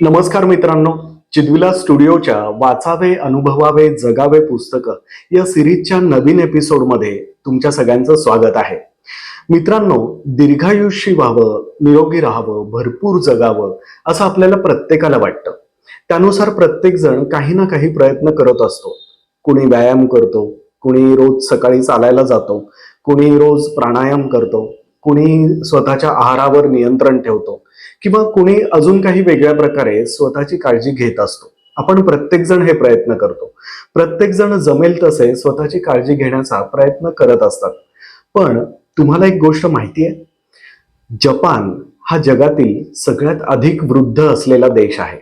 नमस्कार मित्रांनो चिदविला स्टुडिओच्या वाचावे अनुभवावे जगावे पुस्तकं या सिरीजच्या नवीन एपिसोडमध्ये तुमच्या सगळ्यांचं स्वागत आहे. मित्रांनो दीर्घायुष्य व्हावं निरोगी राहावं भरपूर जगावं असं आपल्याला प्रत्येकाला वाटतं. त्यानुसार प्रत्येक जण काही ना काही प्रयत्न करत असतो. कुणी व्यायाम करतो कुणी रोज सकाळी चालायला जातो कुणी रोज प्राणायाम करतो कुणी स्वतःच्या आहारावर नियंत्रण ठेवतो किंवा कुणी अजून काही वेगळ्या प्रकारे स्वतःची काळजी घेत असतो. आपण प्रत्येक जण हे प्रयत्न करतो. प्रत्येक जण जमेल तसे स्वतःची काळजी घेण्याचा प्रयत्न करत असतात. पण तुम्हाला एक गोष्ट माहिती आहे जपान हा जगातील सगळ्यात अधिक वृद्ध असलेला देश आहे.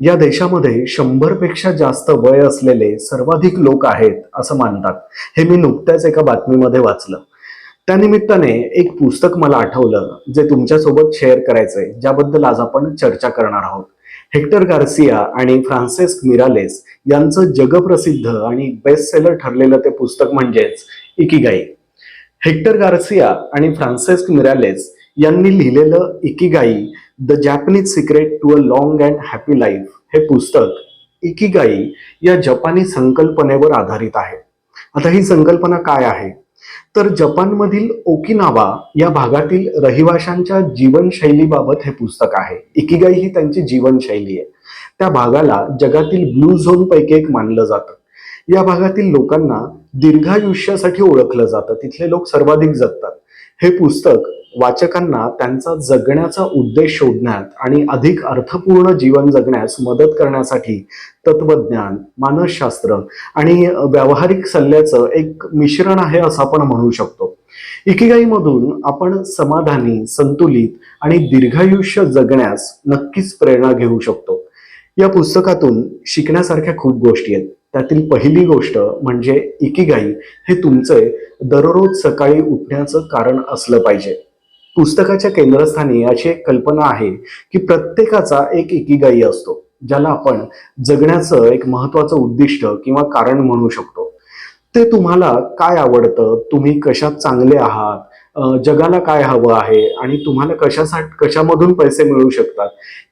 या देशामध्ये शंभरपेक्षा जास्त वय असलेले सर्वाधिक लोक आहेत असं मानतात. हे मी नुकत्याच एका बातमीमध्ये वाचलं. त्यानिमित्ताने एक पुस्तक मला आठवलं जे तुमच्यासोबत शेअर करायचंय ज्याबद्दल आज आपण चर्चा करणार आहोत. हेक्टर गार्सिया आणि फ्रान्सिस मिरालेस यांचं जगप्रसिद्ध आणि बेस्ट सेलर ठरलेलं ते पुस्तक म्हणजेच इकिगाई. हेक्टर गार्सिया आणि फ्रान्सिस मिरालेस यांनी लिहिलेलं Ikigai the Japanese secret to a long and happy life हे पुस्तक इकिगाई या जपानी संकल्पनेवर आधारित आहे. आता ही संकल्पना काय आहे? तर जपानमधील ओकिनावा या भागातील रहिवाशांच्या जीवनशैलीबाबत हे पुस्तक आहे. इकिगाई ही त्यांची जीवनशैली आहे. त्या भागाला जगातील ब्लू झोन पैकी एक मानलं जातं. या भागातील लोकांना दीर्घायुष्यासाठी ओळखलं जातं. तिथले लोक सर्वाधिक जगतात. हे पुस्तक वाचकांना त्यांचा जगण्याचा उद्देश शोधण्यात आणि अधिक अर्थपूर्ण जीवन जगण्यास मदत करण्यासाठी तत्वज्ञान मानसशास्त्र आणि व्यावहारिक सल्ल्याचं एक मिश्रण आहे असं आपण म्हणू शकतो. इकिगाईमधून आपण समाधानी संतुलित आणि दीर्घायुष्य जगण्यास नक्कीच प्रेरणा घेऊ शकतो. या पुस्तकातून शिकण्यासारख्या खूप गोष्टी आहेत. त्यातील पहिली गोष्ट म्हणजे इकिगाई हे तुमचे दररोज सकाळी उठण्याचं कारण असलं पाहिजे. पुस्तकाच्या केंद्रस्थानी अशी एक कल्पना आहे की प्रत्येकाचा एक एकीगाई असतो ज्याला आपण जगण्याचं एक महत्वाचं उद्दिष्ट किंवा कारण म्हणू शकतो. ते तुम्हाला काय आवडतं? तुम्ही कशात चांगले आहात? जगाला काय हवं आहे? आणि तुम्हाला कशासाठी कशामधून पैसे मिळू शकतात?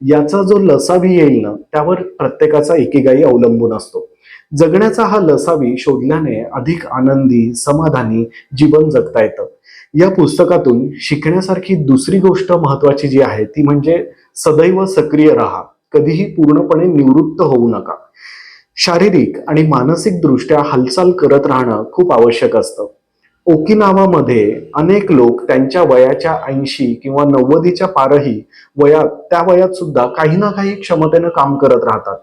याचा जो लसावी येईल ना त्यावर प्रत्येकाचा एकीगाई अवलंबून असतो. जगण्याचा हा लसावी शोधल्याने अधिक आनंदी समाधानी जीवन जगता येतं. या पुस्तकातून शिकण्यासारखी दुसरी गोष्ट महत्वाची जी आहे ती म्हणजे सदैव सक्रिय राहा. कधीही पूर्णपणे निवृत्त होऊ नका. शारीरिक आणि मानसिक दृष्ट्या हालचाल करत राहणं खूप आवश्यक असतं. ओकिनावामध्ये अनेक लोक त्यांच्या वयाच्या ऐंशी किंवा नव्वदीच्या पारही वयात त्या वयात सुद्धा काही ना काही क्षमतेनं काम करत राहतात.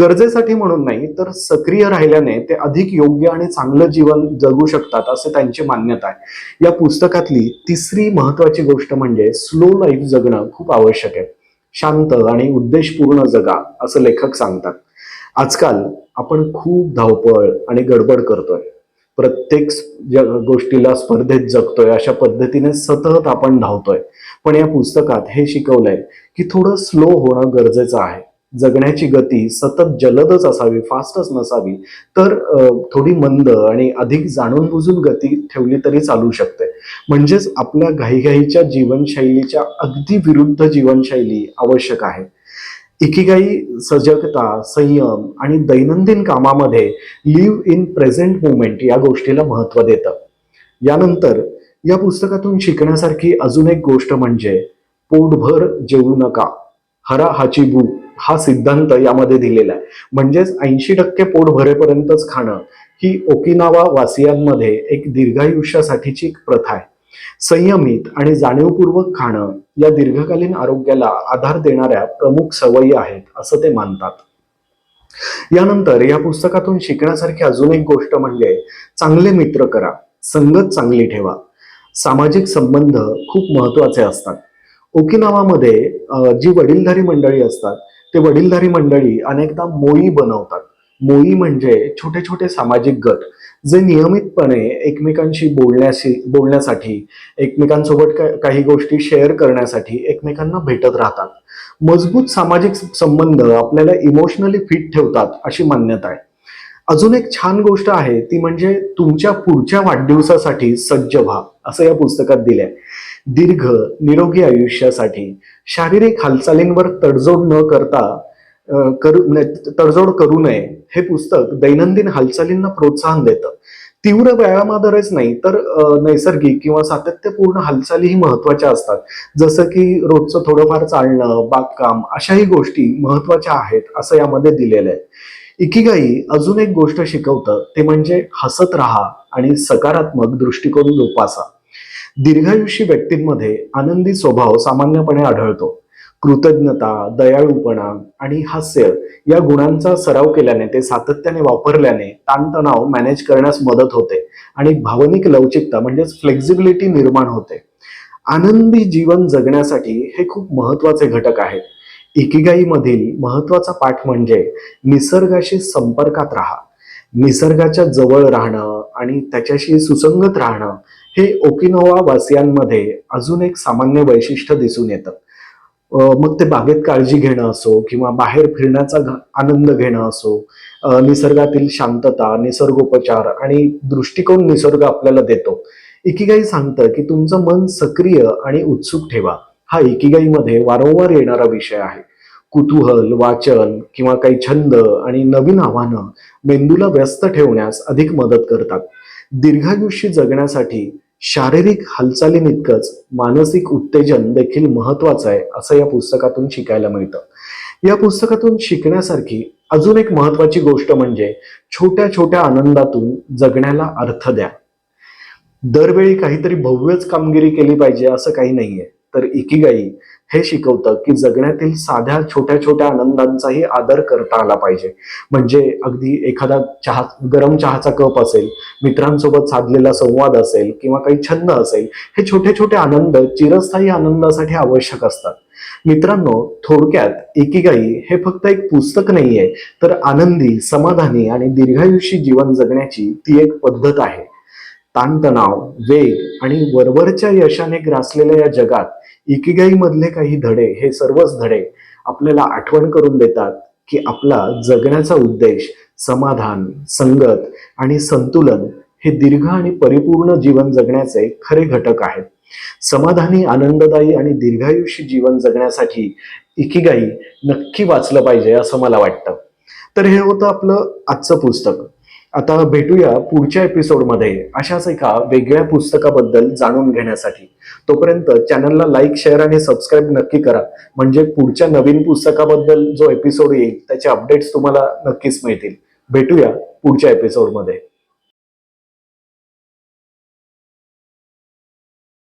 गरजेसाठी म्हणून नाही तर सक्रिय राहिल्याने ते अधिक योग्य आणि चांगलं जीवन जगू शकतात असे त्यांची मान्यता आहे. या पुस्तकातली तिसरी महत्वाची गोष्ट म्हणजे स्लो लाईफ जगणं खूप आवश्यक आहे. शांत आणि उद्देशपूर्ण जगा असं लेखक सांगतात. आजकाल आपण खूप धावपळ आणि गडबड करतोय. प्रत्येक गोष्टीला स्पर्धेत जगतोय अशा पद्धतीने सतत आपण धावतोय. पण या पुस्तकात हे शिकवलंय की थोडं स्लो होणं गरजेचं आहे. जगण्याची गती सतत जलदच असावी फास्टच नसावी तर थोडी मंद आणि अधिक जाणून बुजून गती ठेवली तरी चालू शकते. म्हणजेच आपल्या घाईघाईच्या जीवनशैलीच्या अगदी विरुद्ध जीवनशैली आवश्यक आहे. इकिगाई सजगता संयम आणि दैनंदिन कामामध्ये लिव्ह इन प्रेझेंट मुवमेंट या गोष्टीला महत्त्व देतं. यानंतर या पुस्तकातून शिकण्यासारखी अजून एक गोष्ट म्हणजे पोटभर जेवू नका. हरा हाची बू हा सिद्धांत यामध्ये दिलेला आहे. म्हणजेच ऐंशी टक्के पोट भरेपर्यंतच खाणं ही ओकिनावा वासियांमध्ये एक दीर्घायुष्यासाठीची एक प्रथा आहे. संयमित आणि जाणीवपूर्वक खाणं या दीर्घकालीन आरोग्याला आधार देणाऱ्या प्रमुख सवयी आहेत असं ते मानतात. यानंतर या पुस्तकातून शिकण्यासारखी अजून एक गोष्ट म्हणजे चांगले मित्र करा संगत चांगली ठेवा. सामाजिक संबंध खूप महत्त्वाचे असतात. ओकिनावामध्ये जी वडीलधारी मंडळी असतात ते वडीलधारी मंडळी अनेकदा मोई बनवतात. मोई म्हणजे छोटे छोटे सामाजिक गट जे नियमितपणे एकमेकांशी बोलण्याशी बोलण्यासाठी एकमेकांसोबत का- काही गोष्टी शेअर करण्यासाठी एकमेकांना भेटत राहतात. मजबूत सामाजिक संबंध आपल्याला इमोशनली फिट ठेवतात अशी मान्यता आहे. अजून एक छान गोष्ट आहे ती म्हणजे तुमच्या पुढच्या वाढदिवसासाठी सज्ज व्हा असं या पुस्तकात दिलंय. दीर्घ निरोगी आयुष्यासाठी शारीरिक हालचालींवर तडजोड न करता करू म्हणजे तडजोड करू नये. हे पुस्तक दैनंदिन हालचालींना प्रोत्साहन देतं. तीव्र व्यायामादरच नाही तर नैसर्गिक किंवा सातत्यपूर्ण हालचालीही महत्त्वाच्या असतात. जसं की रोजचं थोडंफार चालणं बागकाम अशाही गोष्टी महत्त्वाच्या आहेत असं यामध्ये दिलेलं आहे. इकिगाई अजून एक गोष्ट शिकवतं ते म्हणजे हसत राहा आणि सकारात्मक दृष्टिकोन जोपासा. दीर्घायुषी व्यक्तींमध्ये आनंदी स्वभाव सामान्यपणे आढळतो. कृतज्ञता दयाळूपणा आणि हास्य या गुणांचा सराव केल्याने ते सातत्याने वापरल्याने ताणतणाव मॅनेज करण्यास मदत होते आणि भावनिक लवचिकता म्हणजेच फ्लेक्झिबिलिटी निर्माण होते. आनंदी जीवन जगण्यासाठी हे खूप महत्त्वाचे घटक आहेत. इकिगाईमधील महत्त्वाचा पाठ म्हणजे निसर्गाशी संपर्कात राहा. निसर्गाच्या जवळ राहणं आणि त्याच्याशी सुसंगत राहणं हे ओकिनोवा वासियांमध्ये अजून एक सामान्य वैशिष्ट्य दिसून येतं. मग ते बागेत काळजी घेणं असो किंवा बाहेर फिरण्याचा आनंद घेणं असो निसर्गातील शांतता निसर्गोपचार आणि दृष्टिकोन निसर्ग आपल्याला देतो. इकिगाई सांगतं की तुमचं मन सक्रिय आणि उत्सुक ठेवा. हा इकिगाईमध्ये वारंवार येणारा विषय आहे. कुतूहल वाचन किंवा काही छंद आणि नवीन आव्हानं मेंदूला व्यस्त ठेवण्यास अधिक मदत करतात. दीर्घायुष्य जगण्यासाठी शारीरिक हालचालीनितकंच मानसिक उत्तेजन देखील महत्वाचं आहे असं या पुस्तकातून शिकायला मिळतं. या पुस्तकातून शिकण्यासारखी अजून एक महत्वाची गोष्ट म्हणजे छोट्या छोट्या आनंदातून जगण्याला अर्थ द्या. दरवेळी काहीतरी भव्यच कामगिरी केली पाहिजे असं काही नाहीये. तर इकिगाई हे शिकवतं की जगण्यातील साध्या छोट्या छोट्या आनंदांचाही आदर करता आला पाहिजे. म्हणजे अगदी एखादा चहा गरम चहाचा कप असेल मित्रांसोबत साधलेला संवाद असेल किंवा काही छंद असेल हे छोटे छोटे आनंद चिरस्थायी आनंदासाठी आवश्यक असतात. मित्रांनो थोडक्यात एकीगाई हे फक्त एक पुस्तक नाहीये तर आनंदी समाधानी आणि दीर्घायुषी जीवन जगण्याची ती एक पद्धत आहे. ताणतणाव वेग आणि वरवरच्या यशाने ग्रासलेल्या या जगात इकिगाई मधले काही धडे हे सर्वच धडे आपल्याला आठवण करून देतात की आपला जगण्याचा उद्देश समाधान संगत आणि संतुलन हे दीर्घ आणि परिपूर्ण जीवन जगण्याचे खरे घटक आहेत. समाधानी आनंददायी आणि दीर्घायुष्य जीवन जगण्यासाठी इकिगाई नक्की वाचलं पाहिजे असं मला वाटतं. तर हे होतं आपलं आजचं पुस्तक. आता भेटूया पुढच्या एपिसोडमध्ये अशाच एका वेगळ्या पुस्तकाबद्दल जाणून घेण्यासाठी. तोपर्यंत चॅनलला लाईक शेअर आणि सबस्क्राईब नक्की करा. म्हणजे पुढच्या नवीन पुस्तकाबद्दल जो एपिसोड येईल त्याचे अपडेट्स तुम्हाला नक्कीच मिळतील. भेटूया पुढच्या एपिसोडमध्ये